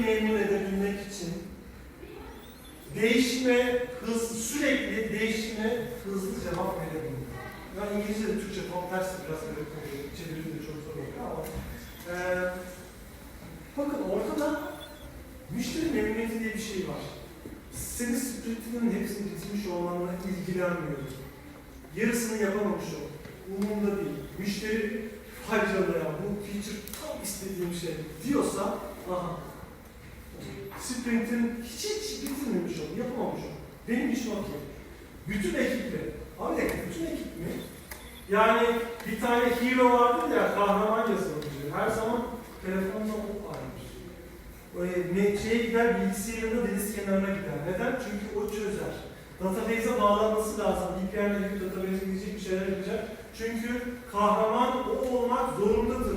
memnun edebilmek için değişime hız, sürekli değişime hızlı cevap verebilmek. Ben İngilizce de Türkçe tam tersi biraz böyle çevirince çok zor oluyor ama eee bakın ortada müşteri memnuniyeti diye bir şey var. Senin sprintinin hepsini bitirmiş olmanla ilgilenmiyor. Yarısını yapamamış ol. Umurumda değil. Müşteri faydalı ya bu feature tam istediğim şey diyorsa aha sprintin hiç hiç bitirmemiş ol, yapamamış ol. Benim işim okey. Bütün ekiple, abi de bütün ekip mi? Yani bir tane hero vardır ya, kahraman yazılımcı. Her zaman telefonla o varmış. Öyle şeye gider, bilgisayarında deniz kenarına gider. Neden? Çünkü o çözer. Database'e bağlanması lazım. VPN'le girip database'e gidecek bir şeyler yapacak. Çünkü kahraman o olmak zorundadır.